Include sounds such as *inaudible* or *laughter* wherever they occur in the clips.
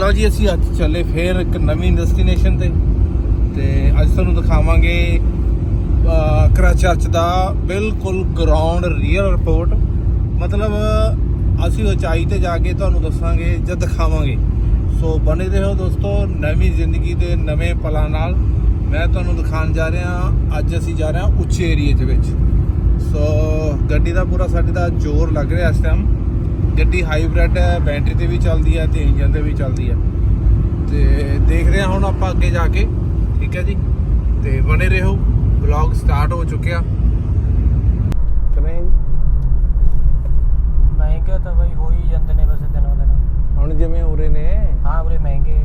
ਲਓ ਜੀ ਅਸੀਂ ਅੱਜ ਚੱਲੇ ਫੇਰ ਇੱਕ ਨਵੀਂ ਡੈਸਟੀਨੇਸ਼ਨ ਤੇ ਤੇ ਅੱਜ ਤੁਹਾਨੂੰ ਦਿਖਾਵਾਂਗੇ ਅਹ, ਕਰਾ ਚਰਚ ਦਾ ਬਿਲਕੁਲ ਗਰਾਊਂਡ ਰੀਅਲ ਰਿਪੋਰਟ ਮਤਲਬ ਅਸੀਂ ਉਚਾਈ ਤੇ ਜਾ ਕੇ ਤੁਹਾਨੂੰ ਦੱਸਾਂਗੇ ਜਾਂ ਦਿਖਾਵਾਂਗੇ। ਸੋ ਬਣੇ ਰਹੋ ਦੋਸਤੋ ਨਵੀਂ ਜ਼ਿੰਦਗੀ ਦੇ ਨਵੇਂ ਪਲਾਂ ਨਾਲ। ਮੈਂ ਤੁਹਾਨੂੰ ਦਿਖਾਉਣ ਜਾ ਰਿਹਾ ਅੱਜ ਅਸੀਂ ਜਾ ਰਹੇ ਹਾਂ ਉੱਚੇ ਏਰੀਏ ਦੇ ਵਿੱਚ। ਸੋ ਗੱਡੀ ਦਾ ਪੂਰਾ ਸਾਡੇ ਦਾ ਜ਼ੋਰ ਲੱਗ ਰਿਹਾ ਇਸ ਟਾਈਮ ਗੱਡੀ ਹਾਈਬ੍ਰਿਡ ਹੈ ਬੈਟਰੀ ਤੇ ਵੀ ਚੱਲਦੀ ਹੈ ਤੇ ਇੰਜਨ ਤੇ ਵੀ ਚੱਲਦੀ ਹੈ। ਤੇ ਦੇਖਦੇ ਹਾਂ ਹੁਣ ਆਪਾਂ ਅੱਗੇ ਜਾ ਕੇ ਠੀਕ ਹੈ ਜੀ? ਤੇ ਬਣੇ ਰਹੋ ਵਲੌਗ ਸਟਾਰਟ ਹੋ ਚੁੱਕਿਆ। ਕਰੇ ਮਹਿੰਗੇ ਤਾਂ ਬਈ ਹੋ ਹੀ ਜਾਂਦੇ ਨੇ ਵੈਸੇ ਦਿਨੋਂ ਦਿਨ। ਹੁਣ ਜਿਵੇਂ ਉਰੇ ਨੇ। ਹਾਂ ਵੀਰੇ ਮਹਿੰਗੇ।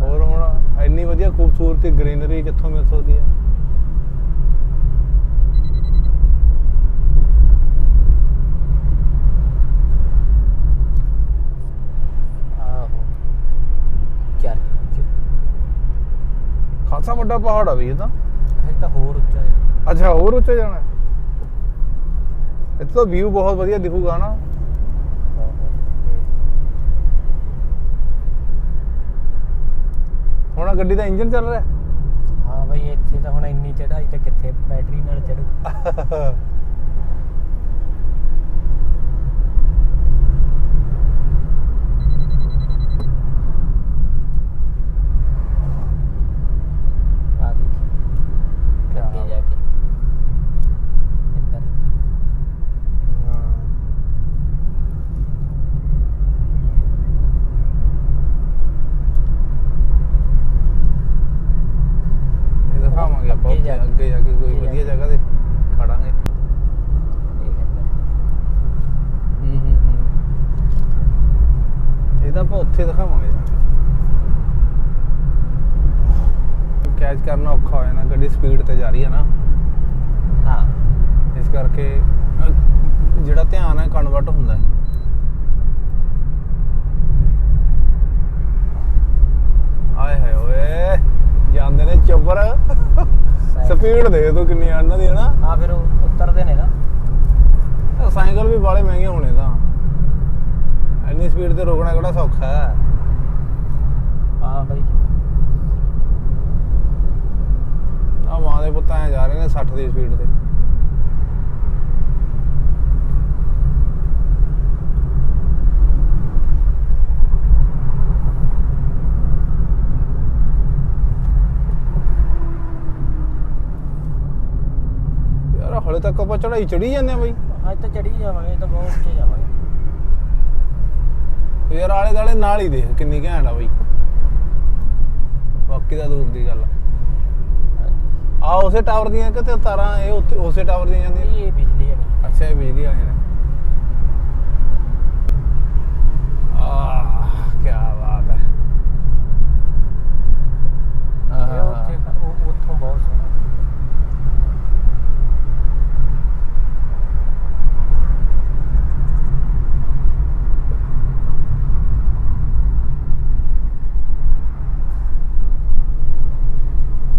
ਹੋਰ ਹੁਣ ਇੰਨੀ ਵਧੀਆ ਖੂਬਸੂਰਤੀ ਗ੍ਰੀਨਰੀ ਕਿੱਥੋਂ ਮਿਲ ਸਕਦੀ ਹੈ ਆਹੋ ਚੱਲ ਖਾਸਾ ਵੱਡਾ ਪਹਾੜ ਆ ਵੀ ਇਹ ਤਾਂ। ਇਹ ਤਾਂ ਹੋਰ ਉੱਚਾ ਹੈ। ਅੱਛਾ ਹੋਰ ਉੱਚੇ ਜਾਣਾ ਹੈ? ਇੱਥੇ ਤਾਂ ਵਿਊ ਬਹੁਤ ਵਧੀਆ ਦਿਖੂਗਾ ਨਾ। ਹੁਣ ਆਹ ਗੱਡੀ ਦਾ ਇੰਜਨ ਚੱਲ ਰਿਹਾ ਹਾਂ। ਬਈ ਇੱਥੇ ਤਾਂ ਹੁਣ ਇੰਨੀ ਚੜਾਈ ਤੇ ਕਿੱਥੇ ਬੈਟਰੀ ਨਾਲ ਚੜੂ *laughs* ਆ ਦੇਖੀ ਅੱਗੇ ਜਾ ਕੇ ਇੱਧਰ ਇਹ ਦਿਖਾਵਾਂਗੇ ਆਪਾਂ ਅੱਗੇ ਉੱਥੇ ਜਾ ਕੇ। ਅੱਗੇ ਜਾ ਕੇ ਕੋਈ ਅੱਗੇ ਜਾ ਵਧੀਆ ਕੇ। ਜਗ੍ਹਾ ਤੇ ਖੜਾਂਗੇ ਇਹ ਇੱਧਰ ਹੂੰ ਹੂੰ ਹੂੰ ਇਹਦਾ ਆਪਾਂ ਉੱਥੇ ਦਿਖਾਵਾਂਗੇ ਜਾ ਕੇ। ਕੈਚ ਕਰਨਾ ਔਖਾ ਹੋ ਜਾਣਾ ਗੱਡੀ ਸਪੀਡ ਤੇ ਜਾ ਰਹੀ ਹੈ ਨਾ। ਹਾਂ। ਇਸ ਕਰਕੇ ਜਿਹੜਾ ਧਿਆਨ ਹੈ ਕਨਵਰਟ ਹੁੰਦਾ ਹੈ। ਆਏ ਹਾਏ ਓਏ ਜਾਂਦੇ ਨੇ ਚੁੱਬਰ। ਸਪੀਡ ਦੇ ਤੂੰ ਕਿੰਨੀ ਆ ਦੀ ਹੈ ਨਾ। ਹਾਂ ਫਿਰ ਉਹ ਉਤਰਦੇ ਨੇ ਨਾ। ਸਾਈਕਲ ਵੀ ਬਾਲੇ ਮਹਿੰਗੇ ਹੋਣੇ ਤਾਂ। ਇੰਨੀ ਸਪੀਡ ਤੇ ਰੋਕਣਾ ਕਿਹੜਾ ਸੌਖਾ ਹੈ? ਹਾਂ ਬਈ। ਆ ਮਾਂ ਦੇ ਪੁੱਤਾਂ ਐ ਜਾ ਰਹੇ ਨੇ 60 ਦੀ ਸਪੀਡ ਤੇ। ਯਾਰ ਹਲੇ ਤੱਕ ਆਪਾਂ ਚੜਾਈ ਚੜੀ ਜਾਂਦੇ ਆ ਬਈ। ਅੱਜ ਤਾਂ ਚੜੀ ਜਾਵਾਂਗੇ ਤਾਂ ਬਹੁਤ ਉੱਚੇ ਜਾਵਾਂਗੇ। ਯਾਰ ਆਲੇ ਦਾਲੇ ਨਾਲ ਹੀ ਦੇਖ ਕਿੰਨੀ ਘੈਂਟ ਆ ਬਈ। ਬਾਕੀ ਦਾ ਦੂਰ ਦੀ ਗੱਲ ਆ। ਆ ਉਸੇ ਟਾਵਰ ਦੀਆਂ ਕਿਤੇ ਤਾਰਾਂ ਇਹ ਉੱਥੇ ਉਸੇ ਟਾਵਰ ਦੀਆਂ ਜਾਂਦੀਆਂ? ਇਹ ਬਿਜਲੀ ਹੈ ਅੱਛਾ ਇਹ ਬਿਜਲੀ ਵਾਲੇ ਨੇ ਆਹ ਕੀ ਬਾਤ ਹੈ ਇਹ ਉੱਥੇ ਕ- ਉਹ ਉੱਥੋਂ ਬਹੁਤ ਸੋਹਣਾ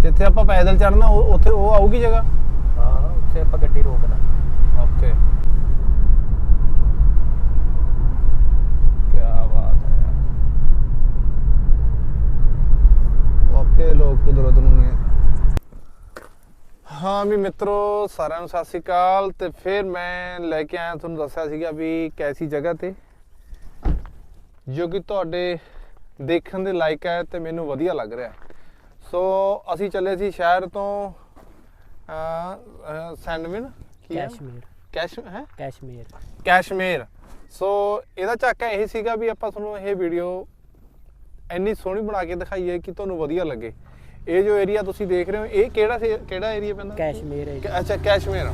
ਜਿੱਥੇ ਆਪਾਂ ਪੈਦਲ ਚੜਨਾ ਉੱਥੇ ਉਹ ਆਊਗੀ ਜਗ੍ਹਾ? ਹਾਂ ਉੱਥੇ ਆਪਾਂ ਗੱਡੀ ਰੋਕਦਾ। ਓਕੇ। ਕੀ ਬਾਤ ਹੈ ਯਾਰ। ਓਕੇ ਲੋਕ ਕੁਦਰਤ ਨੂੰ ਨੇ। ਹਾਂ ਵੀ ਮਿੱਤਰੋ ਸਾਰਿਆਂ ਨੂੰ ਸਤਿ ਸ੍ਰੀ ਅਕਾਲ। ਤੇ ਫਿਰ ਮੈਂ ਲੈ ਕੇ ਆਇਆ ਤੁਹਾਨੂੰ ਦੱਸਿਆ ਸੀਗਾ ਵੀ ਕੈਸੀ ਜਗ੍ਹਾ ਤੇ। ਜੋ ਕਿ ਤੁਹਾਡੇ ਦੇਖਣ ਦੇ ਲਾਇਕ ਹੈ ਤੇ ਮੈਨੂੰ ਵਧੀਆ ਲੱਗ ਰਿਹਾ। ਹੈ। ਸੋ ਅਸੀਂ ਚੱਲੇ ਸੀ ਸ਼ਹਿਰ ਤੋਂ ਅ ਸੈਂਡਵਿਨ ਕੀ ਹੈ? ਕੈਸ਼ਮੀਰ। ਕੈਸ਼ ਹੈ? ਕੈਸ਼ਮੀਰ। ਕੈਸ਼ਮੀਰ। ਸੋ ਇਹਦਾ ਝਾਕਾ ਇਹ ਸੀਗਾ ਵੀ ਆਪਾਂ ਤੁਹਾਨੂੰ ਇਹ ਵੀਡੀਓ ਇੰਨੀ ਸੋਹਣੀ ਬਣਾ ਕੇ ਦਿਖਾਈਏ ਕਿ ਤੁਹਾਨੂੰ ਵਧੀਆ ਲੱਗੇ। ਇਹ ਜੋ ਏਰੀਆ ਤੁਸੀਂ ਦੇਖ ਰਹੇ ਹੋ ਇਹ ਕਿਹੜਾ ਕਿਹੜਾ ਏਰੀਆ ਪੈਂਦਾ? ਕੈਸ਼ਮੀਰ ਹੈ ਅੱਛਾ ਕੈਸ਼ਮੀਰ।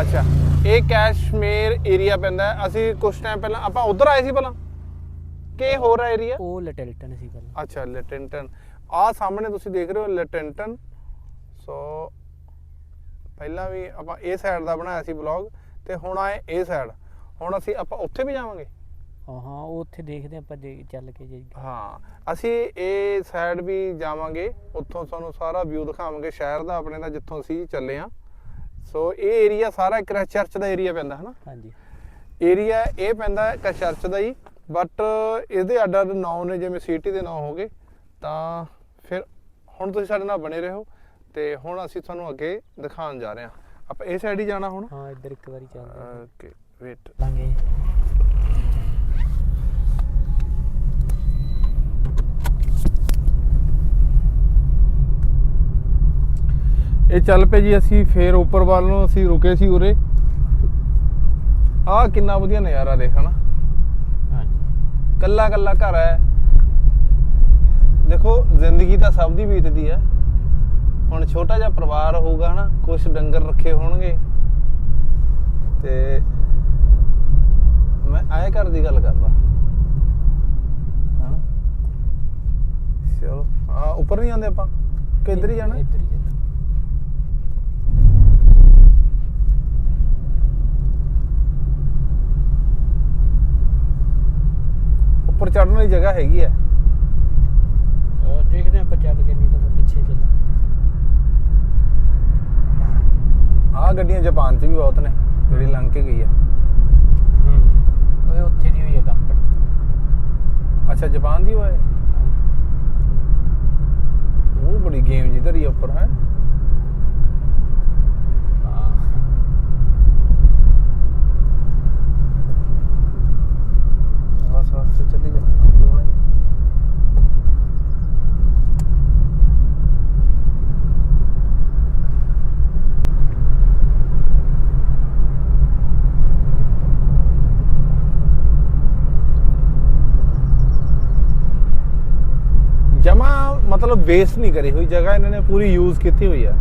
ਅੱਛਾ ਇਹ ਕੈਸ਼ਮੀਰ ਏਰੀਆ ਪੈਂਦਾ। ਅਸੀਂ ਕੁਝ ਟਾਈਮ ਪਹਿਲਾਂ ਆਪਾਂ ਉਧਰ ਆਏ ਸੀ ਪਹਿਲਾਂ? ਕਿ ਹੋਰ ਏਰੀਆ ਉਹ ਲਟਲਟਨ ਸੀ ਪਹਿਲਾਂ। ਅੱਛਾ ਲੈਟੈਂਟਨ ਆਹ ਸਾਹਮਣੇ ਤੁਸੀਂ ਦੇਖ ਰਹੇ ਹੋ ਲੈਟੈਂਟਨ ਸੋ ਪਹਿਲਾਂ ਵੀ ਆਪਾਂ ਇਹ ਸਾਈਡ ਦਾ ਬਣਾਇਆ ਸੀ ਵਲੌਗ ਤੇ ਹੁਣ ਆਏ ਇਹ ਸਾਈਡ ਹੁਣ ਅਸੀਂ ਆਪਾਂ ਉੱਥੇ ਵੀ ਜਾਵਾਂਗੇ। ਹਾਂ ਹਾਂ ਉਹ ਉੱਥੇ ਦੇਖਦੇ ਆਪਾਂ ਜੇ ਚੱਲ ਕੇ ਜੇ। ਹਾਂ ਅਸੀਂ ਇਹ ਸਾਈਡ ਵੀ ਜਾਵਾਂਗੇ। ਉੱਥੋਂ ਤੁਹਾਨੂੰ ਸਾਰਾ ਵਿਊ ਦਿਖਾਵਾਂਗੇ ਸ਼ਹਿਰ ਦਾ ਆਪਣੇ ਦਾ ਜਿੱਥੋਂ ਅਸੀਂ ਚੱਲੇ ਆ ਸੋ ਇਹ ਏਰੀਆ ਸਾਰਾ ਇੱਕ ਚਰਚ ਦਾ ਏਰੀਆ ਪੈਂਦਾ ਹਨਾ? ਹਾਂਜੀ। ਏਰੀਆ ਇਹ ਪੈਂਦਾ ਇੱਕ ਚਰਚ ਦਾ ਹੀ ਬਟ ਇਹਦੇ ਅੱਡ ਅੱਡ ਨਾਂ ਨੇ ਜਿਵੇਂ ਸਿਟੀ ਦੇ ਨਾਂ ਹੋ ਗਏ ਤਾਂ ਹੁਣ ਤੁਸੀਂ ਸਾਡੇ ਨਾਲ ਬਣੇ ਰਹੋ ਤੇ ਹੁਣ ਅਸੀਂ ਤੁਹਾਨੂੰ ਅੱਗੇ ਦਿਖਾਉਣ ਜਾ ਰਹੇ ਹਾਂ। ਆਪਾਂ ਇਹ ਸਾਈਡ ਹੀ ਜਾਣਾ ਹੁਣ। ਹਾਂ ਇੱਧਰ ਇੱਕ ਵਾਰੀ ਚੱਲਦੇ ਹਾਂ। ਓਕੇ ਵੇਟ ਲਾਂਗੇ। ਇਹ ਚੱਲ ਪਏ ਜੀ ਅਸੀਂ ਫੇਰ ਉੱਪਰ ਵੱਲ ਨੂੰ ਅਸੀਂ ਰੁਕੇ ਸੀ ਉਰੇ। ਆਹ ਕਿੰਨਾ ਵਧੀਆ ਨਜ਼ਾਰਾ ਦੇਖ ਹਨਾ ਹਾਂਜੀ। ਕੱਲਾ ਕੱਲਾ ਘਰ ਹੈ। ਦੇਖੋ ਜ਼ਿੰਦਗੀ ਤਾਂ ਸਭ ਦੀ ਬੀਤਦੀ ਹੈ ਹੁਣ ਛੋਟਾ ਜਿਹਾ ਪਰਿਵਾਰ ਹੋਊਗਾ ਹਨਾ ਕੁਝ ਡੰਗਰ ਰੱਖੇ ਹੋਣਗੇ। ਤੇ ਮੈਂ ਆਏ ਘਰ ਦੀ ਗੱਲ ਕਰਦਾ। ਹਾਂ। ਚਲੋ ਆ ਉੱਪਰ ਨਹੀਂ ਜਾਂਦੇ ਆਪਾਂ? ਕਿ ਇੱਧਰ ਹੀ ਜਾਣਾ? ਇੱਧਰ ਹੀ ਜਾਣਾ। ਉੱਪਰ ਚੜਨ ਵਾਲੀ ਜਗ੍ਹਾ ਹੈਗੀ ਉਹ ਦੇਖਦੇ ਆਪਾਂ ਚੱਲ ਕੇ ਨਹੀਂ ਤਾਂ ਫਿਰ ਪਿੱਛੇ ਚੱਲਾਂਗੇ ਆਹ ਗੱਡੀਆਂ ਜਾਪਾਨ 'ਚ ਵੀ ਬਹੁਤ ਨੇ ਜਿਹੜੀ ਲੰਘ ਕੇ ਗਈ ਆ ਹੂੰ ਉਹ ਉੱਥੇ ਦੀ ਹੋਈ ਹੈ ਕੰਪਨੀ ਅੱਛਾ ਜਾਪਾਨ ਦੀ ਹੋਏ ਉਹ ਬੜੀ ਗੇਮ ਜੀ ਧਰੀ ਆ ਉੱਪਰ ਹੈ ਹਾਂ ਬਸ ਬਸ ਚੱਲੀ ਜਾ ਆਪੇ ਹੋਣਾ ਹੀ। ਜਮਾ ਮਤਲਬ ਵੇਸਟ ਨਹੀਂ ਕਰੀ ਹੋਈ ਜਗ੍ਹਾ ਇਹਨਾਂ ਨੇ ਪੂਰੀ ਯੂਜ਼ ਕੀਤੀ ਹੋਈ ਆ।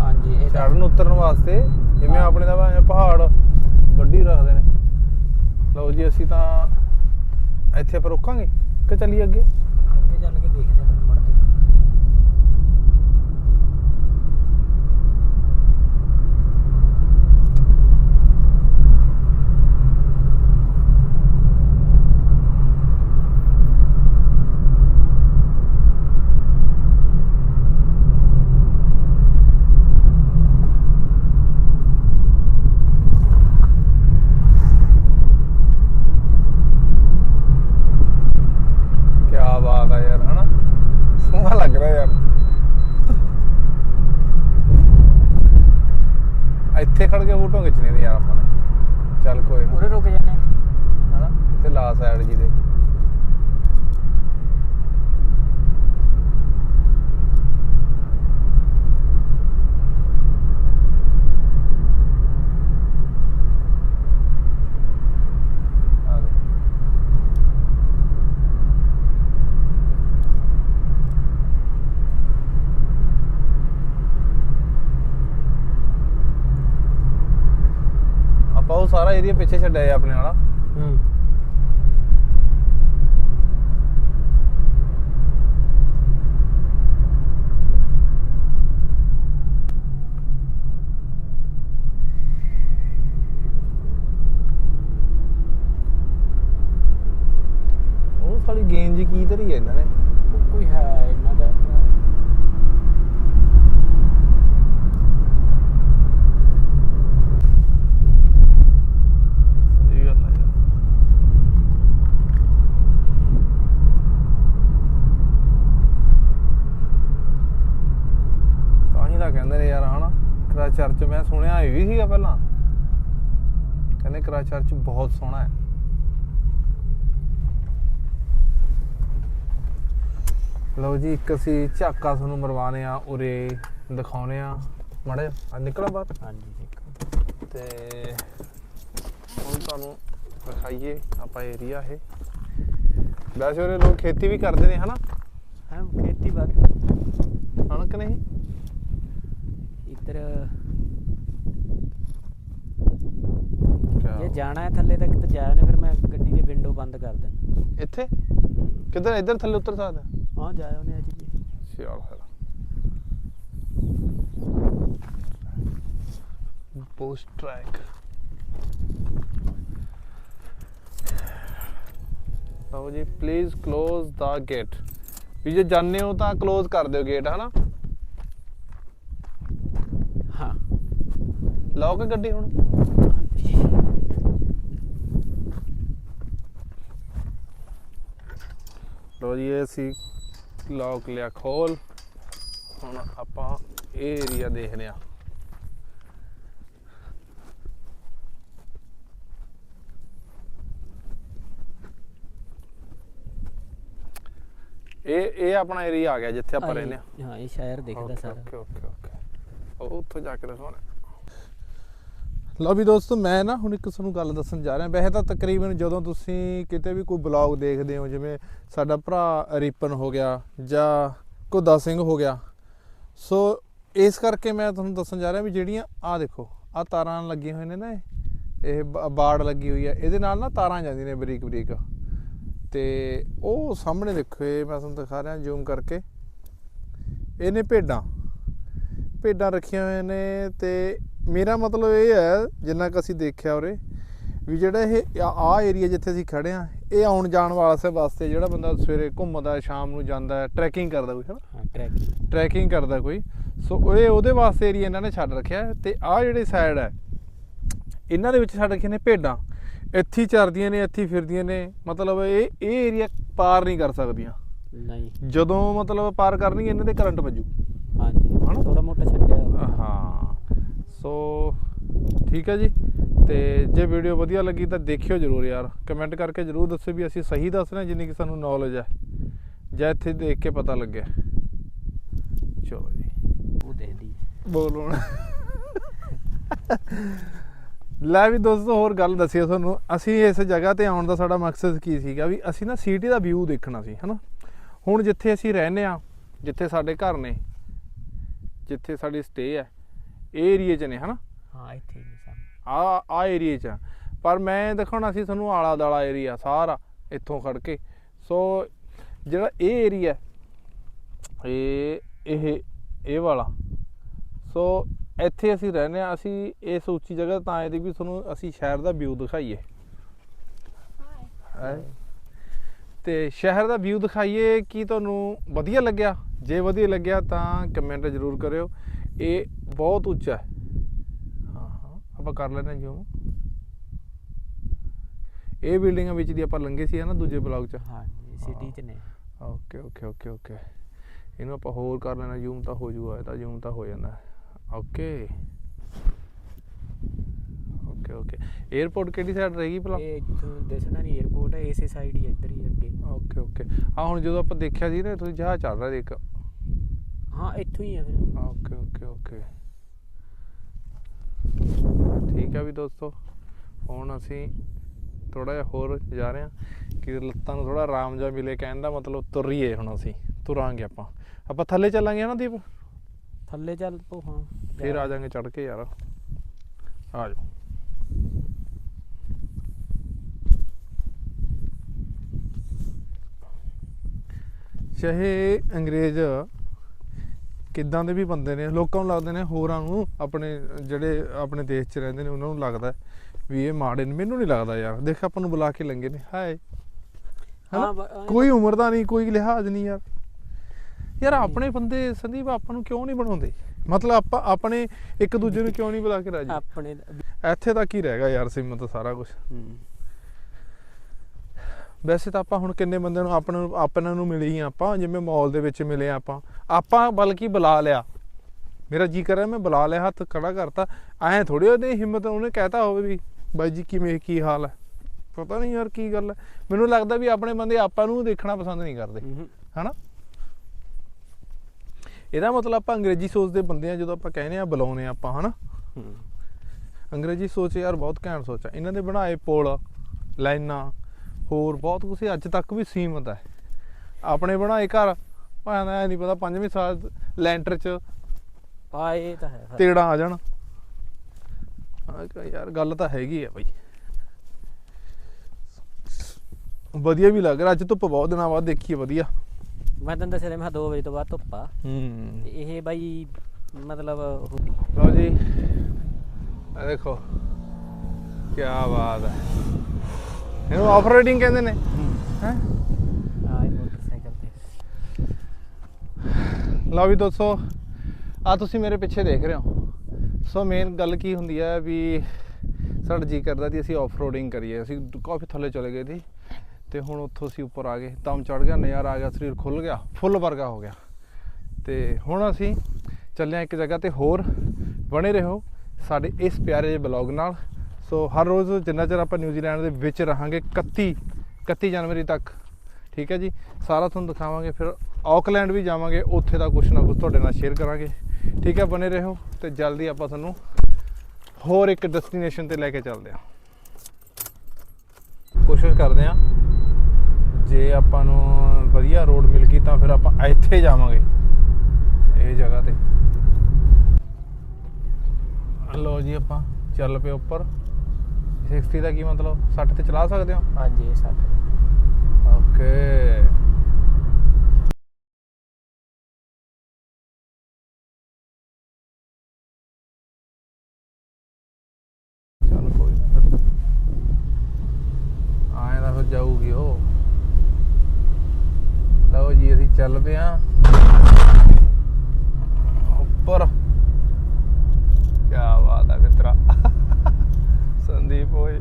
ਹਾਂਜੀ ਇਹ ਤਾਂ ਚੜਨ ਉਤਰਨ ਵਾਸਤੇ ਜਿਵੇਂ। ਆਪਣੇ ਦਾ ਭਾਵੇਂ ਪਹਾੜ ਵੱਡੀ ਰੱਖਦੇ ਨੇ। ਲਓ ਜੀ ਅਸੀਂ ਤਾਂ ਇੱਥੇ ਪਰ ਰੁਕਾਂਗੇ ਕਿ ਚੱਲੀਏ ਅੱਗੇ ਅੱਗੇ ਚੱਲ ਕੇ ਦੇਖਦੇ ਹਾਂ ਫਿਰ ਮੁੜਦੇ ਕੀ ਬਾਤ ਆ ਯਾਰ ਹਨਾ ਸੋਹਣਾ ਲੱਗ ਰਿਹਾ ਯਾਰ ਇੱਥੇ ਖੜ ਕੇ ਫੋਟੋ ਖਿੱਚਣੀ ਨੇ ਯਾਰ ਆਪਾਂ ਨੇ ਚੱਲ ਕੋਈ ਨਾ ਉਰੇ ਰੁਕ ਜਾਂਦੇ ਹਾਂ। ਹਨਾ ਇੱਥੇ ਲਾ ਸਾਈਡ ਜੀ ਦੇ ਆ ਦੇ ਆਪਾਂ ਉਹ ਸਾਰਾ ਏਰੀਆ ਪਿੱਛੇ ਛੱਡਿਆ ਆਪਣੇ ਵਾਲਾ। ਹੂੰ ਉਹ ਸਾਲੀ ਗੇਂਦ ਜੀ ਕੀ ਧਰੀ ਹੈ ਇਹਨਾਂ ਨੇ ਉਹ ਕੋਈ ਹੈ ਇਹਨਾਂ ਦਾ ਸਹੀ ਗੱਲ ਹੈ ਯਾਰ ਤਾਂ ਹੀ ਤਾਂ ਕਹਿੰਦੇ ਨੇ ਯਾਰ ਹਨਾ ਕਰਾ ਚਰਚ ਮੈਂ ਸੁਣਿਆ ਇਹ ਵੀ ਸੀਗਾ ਪਹਿਲਾਂ। ਕਹਿੰਦੇ ਕਰਾ ਚਰਚ ਬਹੁਤ ਸੋਹਣਾ ਹੈ। ਲਓ ਜੀ ਇੱਕ ਅਸੀਂ ਝਾਕਾ ਤੁਹਾਨੂੰ ਮਰਵਾਣੇ ਆ ਉਰੇ ਦਿਖਾਉਣੇ ਆ। ਮੜੇ ਨਿਕਲਾਂ ਬਾਹਰ। ਹਾਂਜੀ ਦੇਖੋ ਤੇ ਹੁਣ ਤੁਹਾਨੂੰ ਦਿਖਾਈਏ ਆਪਾਂ ਏਰੀਆ ਇਹ। ਵੈਸੇ ਉਰੇ ਲੋਕ ਖੇਤੀ ਵੀ ਕਰਦੇ ਨੇ ਹਨਾ? ਹਾਂ ਖੇਤੀ ਬਾਤ ਕਣਕ ਨਹੀਂ? ਇੱਧਰ ਜੇ ਜਾਣਾ ਹੈ ਥੱਲੇ ਤੱਕ ਤੇ ਜਾਇਆ ਨੇ ਫਿਰ ਮੈਂ ਗੱਡੀ ਦੀ ਵਿੰਡੋ ਬੰਦ ਕਰ ਦਿੰਦਾ। ਇੱਥੇ? ਕਿੱਧਰ ਇੱਧਰ ਥੱਲੇ ਉਤਰ ਸਕਦਾ? ਹਾਂ ਜਾਇਆ ਉਹਨੇ ਅੱਜ ਕੀ ਸਿਆਲ ਹੈਲਾ ਬੋਸ ਟਰੈਕ ਲਓ ਜੀ ਪਲੀਜ਼ ক্লোਜ਼ ਦਾ ਗੇਟ ਵੀ ਜੇ ਜਾਣੇ ਹੋ ਤਾਂ ক্লোਜ਼ ਕਰ ਦਿਓ ਗੇਟ ਹਨਾ? ਹਾਂ। ਲੌਕ ਗੱਡੀ ਹੁਣ। ਲੋ ਜੀ ਇਹ ਅਸੀਂ ਲੌਕ ਲਿਆ ਖੋਲ। ਹੁਣ ਆਪਾਂ ਇਹ ਏਰੀਆ ਦੇਖਦੇ ਆ ਇਹ ਇਹ ਆਪਣਾ ਏਰੀਆ ਆ ਗਿਆ ਜਿੱਥੇ ਆਪਾਂ ਰਹਿੰਦੇ ਆ ਹਾਂ ਇਹ ਸ਼ਹਿਰ ਦਿਖਦਾ ਸਾਰਾ। ਓਕੇ ਓਕੇ ਓਕੇ ਉਹ ਉੱਥੋਂ ਜਾ ਕੇ ਦਿਖਾਉਣਾ। ਲਓ ਵੀ ਦੋਸਤੋ, ਮੈਂ ਨਾ ਹੁਣ ਇੱਕ ਤੁਹਾਨੂੰ ਗੱਲ ਦੱਸਣ ਜਾ ਰਿਹਾ। ਵੈਸੇ ਤਾਂ ਤਕਰੀਬਨ ਜਦੋਂ ਤੁਸੀਂ ਕਿਤੇ ਵੀ ਕੋਈ ਬਲੌਗ ਦੇਖਦੇ ਹੋ, ਜਿਵੇਂ ਸਾਡਾ ਭਰਾ ਰਿਪਨ ਹੋ ਗਿਆ ਜਾਂ ਘੁੱਦਾ ਸਿੰਘ ਹੋ ਗਿਆ, ਸੋ ਇਸ ਕਰਕੇ ਮੈਂ ਤੁਹਾਨੂੰ ਦੱਸਣ ਜਾ ਰਿਹਾ ਵੀ ਜਿਹੜੀਆਂ ਆ ਦੇਖੋ ਆ ਤਾਰਾਂ ਲੱਗੀਆਂ ਹੋਈਆਂ ਨੇ ਨਾ ਇਹ। ਬਾੜ ਲੱਗੀ ਹੋਈ ਹੈ ਇਹਦੇ ਨਾਲ ਨਾ ਤਾਰਾਂ ਜਾਂਦੀਆਂ ਨੇ ਬਰੀਕ ਬਰੀਕ ਤੇ ਉਹ ਸਾਹਮਣੇ ਦੇਖੋ, ਇਹ ਮੈਂ ਤੁਹਾਨੂੰ ਦਿਖਾ ਰਿਹਾ, ਜ਼ੂਮ ਕਰਕੇ। ਇਹ ਨੇ ਭੇਡਾਂ। ਭੇਡਾਂ ਰੱਖੀਆਂ ਹੋਈਆਂ ਨੇ ਤੇ ਮੇਰਾ ਮਤਲਬ ਇਹ ਹੈ ਜਿੰਨਾ ਕਿ ਅਸੀਂ ਦੇਖਿਆ ਉਰੇ ਵੀ ਜਿਹੜਾ ਇਹ ਆ ਏਰੀਆ ਜਿੱਥੇ ਅਸੀਂ ਖੜੇ ਆ ਇਹ ਆਉਣ ਜਾਣ ਵਾਸਤੇ ਵਾਸਤੇ ਜਿਹੜਾ ਬੰਦਾ ਸਵੇਰੇ ਘੁੰਮਦਾ ਸ਼ਾਮ ਨੂੰ ਜਾਂਦਾ ਹੈ ਟਰੈਕਿੰਗ ਕਰਦਾ ਕੋਈ ਹੈ ਨਾ? ਹਾਂ ਟਰੈਕਿੰਗ ਟਰੈਕਿੰਗ ਕਰਦਾ ਕੋਈ। ਸੋ ਇਹ ਉਹਦੇ ਵਾਸਤੇ ਏਰੀਆ ਇਹਨਾਂ ਨੇ ਛੱਡ ਰੱਖਿਆ ਤੇ ਆਹ ਜਿਹੜੀ ਸਾਈਡ ਹੈ ਇਹਨਾਂ ਦੇ ਵਿੱਚ ਛੱਡ ਰੱਖੇ ਨੇ ਭੇਡਾਂ। ਇੱਥੇ ਚਰਦੀਆਂ ਨੇ ਇੱਥੇ ਫਿਰਦੀਆਂ ਨੇ। ਮਤਲਬ ਇਹ ਇਹ ਏਰੀਆ ਪਾਰ ਨਹੀਂ ਕਰ ਸਕਦੀਆਂ। ਨਹੀਂ। ਜਦੋਂ ਮਤਲਬ ਪਾਰ ਕਰਨਗੇ ਇਹਨਾਂ ਦੇ ਕਰੰਟ ਵੱਜੂ। ਹਾਂਜੀ ਹਨਾ? ਥੋੜਾ ਮੋਟਾ ਸੋ ਠੀਕ ਹੈ ਜੀ ਤੇ ਜੇ ਵੀਡੀਓ ਵਧੀਆ ਲੱਗੀ ਤਾਂ ਦੇਖਿਓ ਜਰੂਰ ਯਾਰ। ਕਮੈਂਟ ਕਰਕੇ ਜਰੂਰ ਦੱਸਿਓ ਵੀ ਅਸੀਂ ਸਹੀ ਦੱਸ ਰਹੇ ਜਿੰਨੀ ਕਿ ਸਾਨੂੰ ਨੌਲੇਜ ਹੈ। ਜਾਂ ਇੱਥੇ ਦੇਖ ਕੇ ਪਤਾ ਲੱਗਿਆ। ਚਲੋ ਜੀ। ਉਹ ਦੇਖਦੀ ਬੋਲੋ ਲੈ ਵੀ ਦੋਸਤੋ ਹੋਰ ਗੱਲ ਦੱਸਿਓ ਤੁਹਾਨੂੰ। ਅਸੀਂ ਇਸ ਜਗ੍ਹਾ ਤੇ ਆਉਣ ਦਾ ਸਾਡਾ ਮਕਸਦ ਕੀ ਸੀਗਾ ਵੀ ਅਸੀਂ ਨਾ ਸਿਟੀ ਦਾ ਵਿਊ ਦੇਖਣਾ ਸੀ ਹਨਾ? ਹੁਣ ਜਿੱਥੇ ਅਸੀਂ ਰਹਿੰਦੇ ਆ ਜਿੱਥੇ ਸਾਡੇ ਘਰ ਨੇ ਜਿੱਥੇ ਸਾਡੀ ਸਟੇ ਹੈ ਇਹ ਏਰੀਏ 'ਚ ਨੇ ਹਨਾ? ਹਾਂ ਇੱਥੇ ਹੀ ਸਾਹਮਣੇ ਆ ਆ ਏਰੀਏ 'ਚ ਆ। ਪਰ ਮੈਂ ਦਿਖਾਉਣਾ ਸੀ ਤੁਹਾਨੂੰ ਆਲਾ ਦਾਲਾ ਏਰੀਆ ਸਾਰਾ ਇੱਥੋਂ ਖੜ ਕੇ। ਸੋ ਜਿਹੜਾ ਇਹ ਏਰੀਆ ਇਹ ਇਹ ਇਹ ਵਾਲਾ। ਸੋ ਇੱਥੇ ਅਸੀਂ ਰਹਿੰਦੇ ਆ ਅਸੀਂ ਇਸ ਉੱਚੀ ਜਗ੍ਹਾ ਤਾਂ ਆਏ ਦੀ ਵੀ ਤੁਹਾਨੂੰ ਅਸੀਂ ਸ਼ਹਿਰ ਦਾ ਵਿਊ ਦਿਖਾਈਏ। ਹੈਂ? ਤੇ ਸ਼ਹਿਰ ਦਾ ਵਿਊ ਦਿਖਾਈਏ ਕੀ ਤੁਹਾਨੂੰ ਵਧੀਆ ਲੱਗਿਆ? ਜੇ ਵਧੀਆ ਲੱਗਿਆ ਤਾਂ ਕਮੈਂਟ ਜ਼ਰੂਰ ਕਰਿਓ। ਇਹ ਬਹੁਤ ਉੱਚਾ ਹੈ। ਹਾਂ ਹਾਂ ਆਪਾਂ ਕਰ ਲੈਣਾ ਜਿਉਂ। ਇਹ ਬਿਲਡਿੰਗਾਂ ਵਿੱਚ ਦੀ ਆਪਾਂ ਲੰਗੇ ਸੀ ਨਾ ਦੂਜੇ ਬਲਾਕ 'ਚ। ਹਾਂਜੀ ਸਿਟੀ 'ਚ ਨੇ। ਓਕੇ ਓਕੇ ਓਕੇ ਓਕੇ ਇਹਨੂੰ ਆਪਾਂ ਹੋਰ ਕਰ ਲੈਣਾ ਜ਼ੂਮ ਤਾਂ ਹੋ ਜੂਗਾ ਇਹ ਤਾਂ ਜ਼ੂਮ ਤਾਂ ਹੋ ਜਾਂਦਾ। ਓਕੇ ਓਕੇ ਓਕੇ 에어ਪੋਰਟ ਕਿਹੜੀ ਸਾਈਡ ਰਹੇਗੀ ਭਲਾ? ਇਹ ਤੁਹਾਨੂੰ ਦੱਸਣਾ ਨਹੀਂ 에어ਪੋਰਟ ਹੈ ਇਸੇ ਸਾਈਡ ਹੀ ਇੱਧਰ ਹੀ ਅੱਗੇ। ਓਕੇ ਓਕੇ ਆ ਹੁਣ ਜਦੋਂ ਆਪਾਂ ਦੇਖਿਆ ਸੀ ਨਾ ਤੁਸੀਂ ਜਹਾਜ਼ ਚੱਲ ਰਿਹਾ ਦੇਖ। ਹਾਂ ਇੱਥੋਂ ਹੀ ਆ ਫਿਰ। Okay okay okay. ਠੀਕ ਆ ਵੀ ਦੋਸਤੋ ਹੁਣ ਅਸੀਂ ਥੋੜਾ ਜਿਹਾ ਹੋਰ ਜਾ ਰਹੇ ਹਾਂ ਕਿ ਲੱਤਾਂ ਨੂੰ ਥੋੜਾ ਆਰਾਮ ਜਿਹਾ ਮਿਲੇ ਕਹਿਣ ਦਾ ਮਤਲਬ ਤੁਰੀਏ ਹੁਣ ਅਸੀਂ ਤੁਰਾਂਗੇ ਆਪਾਂ। ਆਪਾਂ ਥੱਲੇ ਚੱਲਾਂਗੇ ਨਾ ਦੀਪ? ਥੱਲੇ ਚੱਲ ਪੋ ਹਾਂ। ਫੇਰ ਆ ਜਾਾਂਗੇ ਚੜ ਕੇ ਯਾਰ। ਆ ਜਾਓ। ਚਾਹੇ ਅੰਗਰੇਜ਼ ਕਿੱਦਾਂ ਦੇ ਵੀ ਬੰਦੇ ਨੇ ਲੋਕਾਂ ਨੂੰ ਲੱਗਦੇ ਨੇ ਹੋਰਾਂ ਨੂੰ ਆਪਣੇ ਜਿਹੜੇ ਆਪਣੇ ਦੇਸ਼ 'ਚ ਰਹਿੰਦੇ ਨੇ ਉਹਨਾਂ ਨੂੰ ਲੱਗਦਾ ਵੀ ਇਹ ਮਾੜੇ ਨੇ। ਮੈਨੂੰ ਨਹੀਂ ਲੱਗਦਾ ਯਾਰ। ਦੇਖ ਆਪਾਂ ਨੂੰ ਬੁਲਾ ਕੇ ਲੰਗੇ ਨੇ। ਹਾਏ? ਹਾਂ ਕੋਈ ਉਮਰ ਦਾ ਨਹੀਂ ਕੋਈ ਲਿਹਾਜ਼ ਨਹੀਂ ਯਾਰ। ਯਾਰ ਆਪਣੇ ਬੰਦੇ ਸੰਦੀਪ ਆਪਾਂ ਨੂੰ ਕਿਉਂ ਨਹੀਂ ਬਣਾਉਂਦੇ? ਮਤਲਬ ਆਪਾਂ ਆਪਣੇ ਇੱਕ ਦੂਜੇ ਨੂੰ ਕਿਉਂ ਨਹੀਂ ਬੁਲਾ ਕੇ ਰਾਜੀ? ਆਪਣੇ ਇੱਥੇ ਤੱਕ ਹੀ ਰਹਿ ਗਿਆ ਯਾਰ ਸਿਮਤ ਸਾਰਾ ਕੁਝ ਹੂੰ। ਵੈਸੇ ਤਾਂ ਆਪਾਂ ਹੁਣ ਕਿੰਨੇ ਬੰਦਿਆਂ ਨੂੰ ਆਪਣੇ ਨੂੰ ਆਪਣਿਆਂ ਨੂੰ ਮਿਲੇ ਹੀ ਆ ਆਪਾਂ ਜਿਵੇਂ ਮਾਲ ਦੇ ਵਿੱਚ ਮਿਲੇ ਆ ਆਪਾਂ। ਆਪਾਂ ਬਲਕਿ ਬੁਲਾ ਲਿਆ। ਮੇਰਾ ਜੀ ਕਰ ਰਿਹਾ ਮੈਂ ਬੁਲਾ ਲਿਆ ਹੱਥ ਖੜਾ ਕਰਤਾ। ਐਂ ਥੋੜੀ ਉਹਨੇ ਹਿੰਮਤ ਉਹਨੇ ਕਹਿਤਾ ਹੋਵੇ ਵੀ ਬਾਈ ਜੀ ਕਿਵੇਂ ਕੀ ਹਾਲ ਹੈ? ਪਤਾ ਨਹੀਂ ਯਾਰ ਕੀ ਗੱਲ ਹੈ। ਮੈਨੂੰ ਲੱਗਦਾ ਵੀ ਆਪਣੇ ਬੰਦੇ ਆਪਾਂ ਨੂੰ ਦੇਖਣਾ ਪਸੰਦ ਨਹੀਂ ਕਰਦੇ। ਹਨਾ? ਇਹਦਾ ਮਤਲਬ ਆਪਾਂ ਅੰਗਰੇਜ਼ੀ ਸੋਚਦੇ ਬੰਦੇ ਆ ਜਦੋਂ ਆਪਾਂ ਕਹਿੰਦੇ ਆ ਬੁਲਾਉਨੇ ਆਪਾਂ ਹਨਾ। ਅੰਗਰੇਜ਼ੀ ਸੋਚ ਯਾਰ ਬਹੁਤ ਘੈਂਟ ਸੋਚ ਆ। ਇਹਨਾਂ ਦੇ ਬਣਾਏ ਪੁਲ ਲਾਈਨਾਂ ਹੋਰ ਬਹੁਤ ਕੁਝ ਅੱਜ ਤੱਕ ਵੀ ਸੀਮਤ ਹੈ। ਆਪਣੇ ਬਣਾਏ ਘਰ ਭਾਵੇਂ ਨਹੀਂ ਪਤਾ ਪੰਜਵੇਂ ਸਾਲ ਲੈਂਟਰ ਚ ਆ ਇਹ ਤਾਂ ਹੈ। ਤੇੜਾ ਆ ਜਾਣ। ਹਾਂ ਯਾਰ ਗੱਲ ਤਾਂ ਹੈਗੀ ਆ ਬਈ। ਵਧੀਆ ਵੀ ਲੱਗ ਰਿਹਾ ਅੱਜ ਧੁੱਪ ਬਹੁਤ ਦਿਨਾਂ ਬਾਅਦ ਦੇਖੀ ਹੈ ਵਧੀਆ। ਮੈਂ ਤੈਨੂੰ ਦੱਸਿਆ ਮੈਂ 2 ਵਜੇ ਤੋਂ ਬਾਅਦ ਧੁੱਪਾ ਹੂੰ। ਤੇ ਇਹ ਬਾਈ ਮਤਲਬ ਲਓ ਜੀ। ਇਹ ਦੇਖੋ ਕੀ ਬਾਤ ਹੈ। ਇਹਨੂੰ ਆਫ ਰਾਈਡਿੰਗ ਕਹਿੰਦੇ ਨੇ। ਹੈ। ਆ ਇਹ ਮੋਟਰਸਾਈਕਲ ਤੇ। ਲਓ ਵੀ ਦੋਸਤੋ ਆ ਤੁਸੀਂ ਮੇਰੇ ਪਿੱਛੇ ਦੇਖ ਰਹੇ ਹੋ। ਸੋ ਮੇਨ ਗੱਲ ਕੀ ਹੁੰਦੀ ਹੈ ਵੀ ਸਾਡਾ ਜੀ ਕਰਦਾ ਸੀ ਅਸੀਂ ਆਫ ਰੋਡਿੰਗ ਕਰੀਏ। ਅਸੀਂ ਕਾਫੀ ਥੱਲੇ ਚਲੇ ਗਏ ਸੀ ਤੇ ਹੁਣ ਉੱਥੋਂ ਅਸੀਂ ਉੱਪਰ ਆ ਗਏ। ਦਮ ਚੜ ਗਿਆ ਨਜ਼ਾਰਾ ਆ ਗਿਆ ਸਰੀਰ ਖੁੱਲ ਗਿਆ ਫੁੱਲ ਵਰਗਾ ਹੋ ਗਿਆ। ਤੇ ਹੁਣ ਅਸੀਂ ਚੱਲੇ ਹਾਂ ਇੱਕ ਜਗ੍ਹਾ ਤੇ ਹੋਰ। ਬਣੇ ਰਹੋ ਸਾਡੇ ਇਸ ਪਿਆਰੇ ਜਿਹੇ ਬਲੌਗ ਨਾਲ। ਸੋ ਹਰ ਰੋਜ਼ ਜਿੰਨਾ ਚਿਰ ਆਪਾਂ ਨਿਊਜ਼ੀਲੈਂਡ ਦੇ ਵਿੱਚ ਰਹਾਂਗੇ 31 31 ਜਨਵਰੀ ਤੱਕ, ਠੀਕ ਹੈ ਜੀ? ਸਾਰਾ ਤੁਹਾਨੂੰ ਦਿਖਾਵਾਂਗੇ, ਫਿਰ ਆਕਲੈਂਡ ਵੀ ਜਾਵਾਂਗੇ, ਉੱਥੇ ਦਾ ਕੁਛ ਨਾ ਕੁਛ ਤੁਹਾਡੇ ਨਾਲ ਸ਼ੇਅਰ ਕਰਾਂਗੇ, ਠੀਕ ਹੈ? ਬਣੇ ਰਹੋ ਤੇ ਜਲਦੀ ਆਪਾਂ ਤੁਹਾਨੂੰ ਹੋਰ ਇੱਕ ਡੈਸਟੀਨੇਸ਼ਨ ਤੇ ਲੈ ਕੇ ਚੱਲਦੇ ਹਾਂ। ਕੋਸ਼ਿਸ਼ ਕਰਦੇ ਹਾਂ, ਜੇ ਆਪਾਂ ਨੂੰ ਵਧੀਆ ਰੋਡ ਮਿਲ ਗਈ ਤਾਂ ਫਿਰ ਆਪਾਂ ਇੱਥੇ ਜਾਵਾਂਗੇ, ਇਹ ਜਗ੍ਹਾ ਤੇ। ਲਓ ਜੀ ਆਪਾਂ, ਚੱਲ ਪਏ ਉੱਪਰ। 60 ਦਾ ਕੀ ਮਤਲਬ? 60 ਤੇ ਚਲਾ ਸਕਦੇ ਹੋ? ਹਾਂਜੀ ਇਹ ਸਾਡਾ ਓਕੇ ਚੱਲ ਕੋਈ ਨਾ ਫਿਰ। ਆਏ ਤਾਂ ਫਿਰ ਜਾਊਗੀ ਉਹ। ਲਓ ਜੀ ਅਸੀਂ ਚੱਲ ਪਏ ਆ ਉੱਪਰ। ਕੀ ਬਾਤ ਹੈ ਮਿੱਤਰਾ। ਸੰਦੀਪ ਓਏ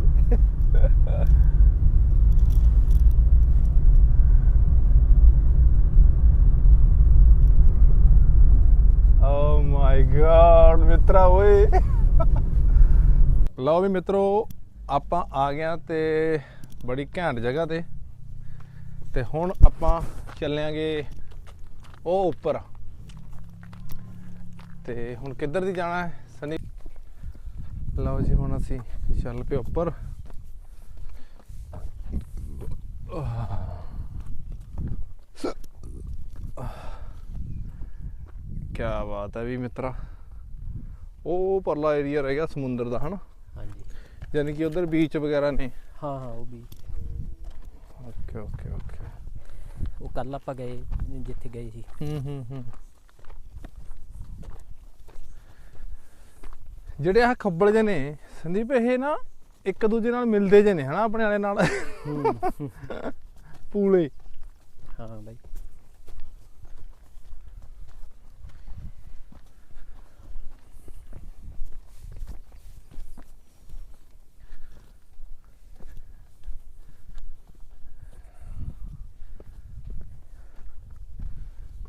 ਓ ਮਾਈ ਗॉड ਮਿੱਤਰਾ ਓਏ। ਲਓ ਵੀ ਮਿੱਤਰੋ, ਆਪਾਂ ਆ ਗਏ ਆਂ ਤੇ ਬੜੀ ਘੈਂਟ ਜਗ੍ਹਾ ਤੇ। ਤੇ ਹੁਣ ਆਪਾਂ ਚੱਲਾਂਗੇ ਉਹ ਉੱਪਰ। ਤੇ ਹੁਣ ਕਿੱਧਰ ਦੀ ਜਾਣਾ ਹੈ? ਲਓ ਜੀ ਹੁਣ ਅਸੀਂ ਚੱਲ ਪਏ ਉੱਪਰ। ਕੀ ਬਾਤ ਹੈ ਵੀ ਮਿੱਤਰਾ। ਉਹ ਪਰਲਾ ਏਰੀਆ ਰਹਿ ਗਿਆ ਸਮੁੰਦਰ ਦਾ ਹਨਾ? ਹਾਂਜੀ। ਯਾਨੀ ਕਿ ਉਧਰ ਬੀਚ ਵਗੈਰਾ ਨੇ। ਹਾਂ ਹਾਂ ਉਹ ਵੀ ਓਕੇ ਓਕੇ ਓਕੇ ਉਹ ਕੱਲ ਆਪਾਂ ਗਏ ਜਿੱਥੇ ਗਏ ਸੀ। ਹੂੰ ਹੂੰ ਹੂੰ। ਜਿਹੜੇ ਆ ਖੱਬਲ ਜੇ ਨੇ ਸੰਦੀਪ ਇਹ ਨਾ ਇੱਕ ਦੂਜੇ ਨਾਲ ਮਿਲਦੇ ਜੇ ਨੇ ਹਨਾ ਆਪਣੇ ਵਾਲੇ ਨਾਲ? ਪੂਲੇ। ਹਾਂ ਬਾਈ।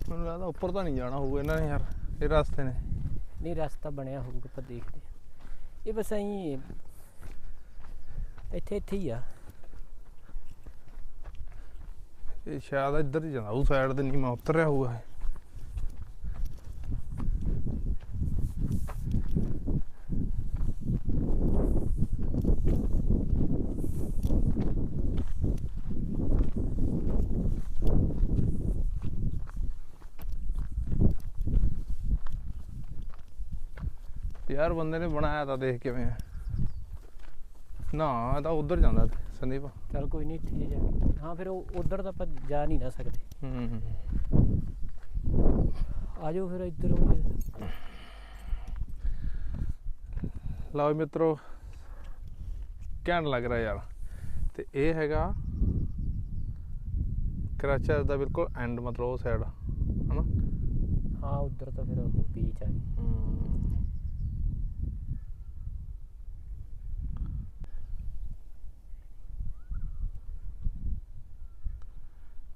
ਮੈਨੂੰ ਲੱਗਦਾ ਉੱਪਰ ਤਾਂ ਨਹੀਂ ਜਾਣਾ ਹੋਊਗਾ ਇਹਨਾਂ ਨੇ ਯਾਰ ਇਹ ਰਸਤੇ ਨੇ। ਨਹੀਂ ਰਸਤਾ ਬਣਿਆ ਹੋਊਗਾ ਪਰ ਦੇਖਦੇ ਹਾਂ। ਇਹ ਬਸ ਐਂ ਇੱਥੇ ਇੱਥੇ ਹੀ ਆ। ਇਹ ਸ਼ਾਇਦ ਇੱਧਰ ਹੀ ਜਾਂਦਾ ਉਹ ਸਾਈਡ ਤੇ ਨਹੀਂ, ਮੈਂ ਉਤਰ ਰਿਹਾ ਹੋਊਗਾ। ਯਾਰ ਬੰਦੇ ਨੇ ਬਣਾਇਆ ਤਾਂ ਦੇਖ ਕਿਵੇਂ ਆ। ਨਾ ਇਹ ਤਾਂ ਉਧਰ ਜਾਂਦਾ ਸੰਦੀਪ। ਚਲ ਕੋਈ ਨਹੀਂ ਇੱਥੇ ਹੀ ਜਾ ਕੇ। ਹਾਂ ਫਿਰ ਉਹ ਉਧਰ ਤਾਂ ਆਪਾਂ ਜਾ ਨਹੀਂ ਨਾ ਸਕਦੇ। ਹੂੰ ਆ ਜਾਓ ਫਿਰ ਇੱਧਰ ਆਉਂਦੇ ਲਓ ਵੀ ਮਿੱਤਰੋ ਘੈਂਟ ਲੱਗ ਰਿਹਾ ਯਾਰ। ਤੇ ਇਹ ਹੈਗਾ ਕਰਾਚਾ ਦਾ ਬਿਲਕੁਲ ਐਂਡ ਮਤਲਬ ਉਹ ਸਾਈਡ ਹਨਾ? ਹਾਂ ਉਧਰ ਤਾਂ ਫਿਰ ਉਹ ਬੀਚ ਆ। ਗਿਆ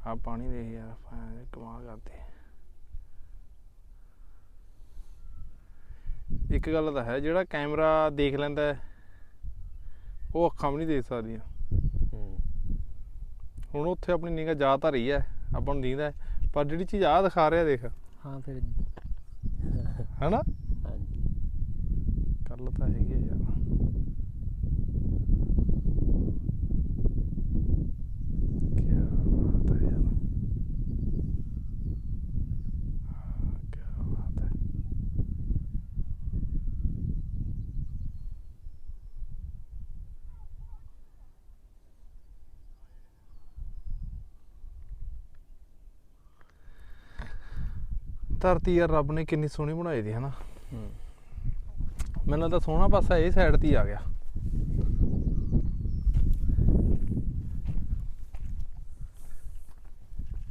ਆ ਪਾਣੀ ਦੇ ਯਾਰ ਆਪਾਂ ਕਮਾਲ ਕਰਦੇ ਇੱਕ ਗੱਲ ਤਾਂ ਹੈ ਜਿਹੜਾ ਕੈਮਰਾ ਦੇਖ ਲੈਂਦਾ ਉਹ ਅੱਖਾਂ ਵੀ ਨਹੀਂ ਦੇਖ ਸਕਦੀਆਂ। ਹੁਣ ਉੱਥੇ ਆਪਣੀ ਨਿਗਾਹ ਜਾ ਤਾਂ ਰਹੀ ਹੈ ਆਪਾਂ ਨੂੰ ਦਿਖਦਾ ਪਰ ਜਿਹੜੀ ਚੀਜ਼ ਆ ਦਿਖਾ ਰਿਹਾ ਦੇਖ। ਹਾਂ ਫਿਰ। ਹੈਨਾ? ਹਾਂਜੀ। ਗੱਲ ਤਾਂ ਹੈਗੀ ਆ ਯਾਰ ਕੀ ਬਾਤ ਹੈ ਯਾਰ ਕੀ ਬਾਤ ਹੈ ਧਰਤੀ ਯਾਰ ਰੱਬ ਨੇ ਕਿੰਨੀ ਸੋਹਣੀ ਬਣਾਈ ਦੀ ਹੈ ਨਾ। ਹੂੰ। ਮੈਨੂੰ ਤਾਂ ਸੋਹਣਾ ਪਾਸਾ ਇਹ ਸਾਈਡ ਤੇ ਹੀ ਆ ਗਿਆ।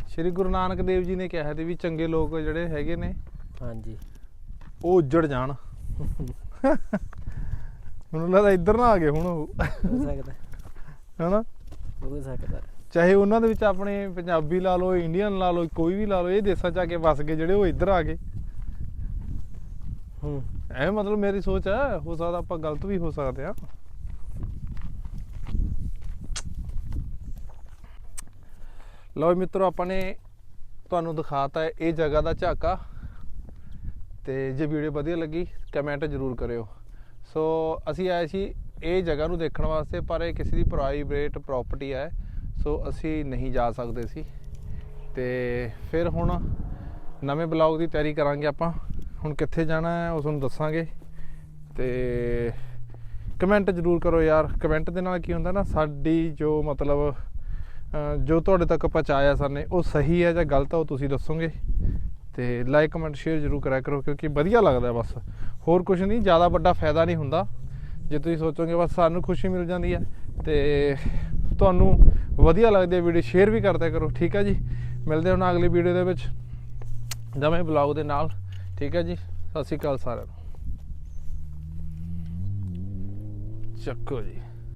ਸ਼੍ਰੀ ਗੁਰੂ ਨਾਨਕ ਦੇਵ ਜੀ ਨੇ ਕਿਹਾ ਸੀ ਵੀ ਚੰਗੇ ਲੋਕ ਜਿਹੜੇ ਹੈਗੇ ਨੇ ਹਾਂਜੀ। ਉਹ ਉੱਜੜ ਜਾਣ। ਮੈਨੂੰ ਲੱਗਦਾ ਇੱਧਰ ਨਾ ਆ ਗਏ ਹੁਣ ਉਹ। ਹੋ ਸਕਦਾ। ਹਨਾ? ਹੋ ਸਕਦਾ। ਚਾਹੇ ਉਹਨਾਂ ਦੇ ਵਿੱਚ ਆਪਣੇ ਪੰਜਾਬੀ ਲਾ ਲਓ ਇੰਡੀਅਨ ਲਾ ਲਓ ਕੋਈ ਵੀ ਲਾ ਲਓ ਇਹ ਦੇਸਾਂ ਚ ਆ ਕੇ ਵਸ ਗਏ ਜਿਹੜੇ ਉਹ ਇੱਧਰ ਆ ਗਏ। ਹੂੰ। ਐ ਮਤਲਬ ਮੇਰੀ ਸੋਚ ਹੈ ਹੋ ਸਕਦਾ ਆਪਾਂ ਗਲਤ ਵੀ ਹੋ ਸਕਦੇ ਆ ਲਓ ਮਿੱਤਰੋ ਆਪਾਂ ਨੇ ਤੁਹਾਨੂੰ ਦਿਖਾਤਾ ਇਹ ਜਗ੍ਹਾ ਦਾ ਝਾਕਾ। ਤੇ ਜੇ ਵੀਡੀਓ ਵਧੀਆ ਲੱਗੀ ਕਮੈਂਟ ਜ਼ਰੂਰ ਕਰਿਓ। ਸੋ ਅਸੀਂ ਆਏ ਸੀ ਇਹ ਜਗ੍ਹਾ ਨੂੰ ਦੇਖਣ ਵਾਸਤੇ ਪਰ ਇਹ ਕਿਸੇ ਦੀ ਪ੍ਰਾਈਵੇਟ ਪ੍ਰਾਪਰਟੀ ਹੈ। ਸੋ ਅਸੀਂ ਨਹੀਂ ਜਾ ਸਕਦੇ ਸੀ। ਤੇ ਫਿਰ ਹੁਣ ਨਵੇਂ ਬਲੌਗ ਦੀ ਤਿਆਰੀ ਕਰਾਂਗੇ ਆਪਾਂ। ਹੁਣ ਕਿੱਥੇ ਜਾਣਾ ਹੈ ਉਹ ਤੁਹਾਨੂੰ ਦੱਸਾਂਗੇ। ਤੇ ਕਮੈਂਟ ਜ਼ਰੂਰ ਕਰੋ ਯਾਰ। ਕਮੈਂਟ ਦੇ ਨਾਲ ਕੀ ਹੁੰਦਾ ਨਾ, ਸਾਡੀ ਜੋ ਮਤਲਬ ਜੋ ਤੁਹਾਡੇ ਤੱਕ ਪਹੁੰਚਾਇਆ ਸਰ ਨੇ ਉਹ ਸਹੀ ਹੈ ਜਾਂ ਗਲਤ ਹੈ, ਉਹ ਤੁਸੀਂ ਦੱਸੋਗੇ। ਤੇ ਲਾਈਕ ਕਮੈਂਟ ਸ਼ੇਅਰ ਜ਼ਰੂਰ ਕਰਿਆ ਕਰੋ, ਕਿਉਂਕਿ ਵਧੀਆ ਲੱਗਦਾ ਬਸ। ਹੋਰ ਕੁਝ ਨਹੀਂ, ਜ਼ਿਆਦਾ ਵੱਡਾ ਫਾਇਦਾ ਨਹੀਂ ਹੁੰਦਾ। ਜੇ ਤੁਸੀਂ ਸੋਚੋਗੇ ਬਸ ਸਾਨੂੰ ਖੁਸ਼ੀ ਮਿਲ ਜਾਂਦੀ ਹੈ। ਤੇ ਤੁਹਾਨੂੰ ਵਧੀਆ ਲੱਗਦੀ ਹੈ ਵੀਡੀਓ ਸ਼ੇਅਰ ਵੀ ਕਰਦਿਆ ਕਰੋ, ਠੀਕ ਹੈ ਜੀ? ਮਿਲਦੇ ਹੁਣ ਅਗਲੀ ਵੀਡੀਓ ਦੇ ਵਿੱਚ। ਨਵੇਂ ਬਲੌਗ ਦੇ ਨਾਲ, ਠੀਕ ਹੈ ਜੀ? ਸਤਿ ਸ਼੍ਰੀ ਅਕਾਲ ਸਾਰਿਆਂ ਨੂੰ। ਚੱਕੋ ਜੀ।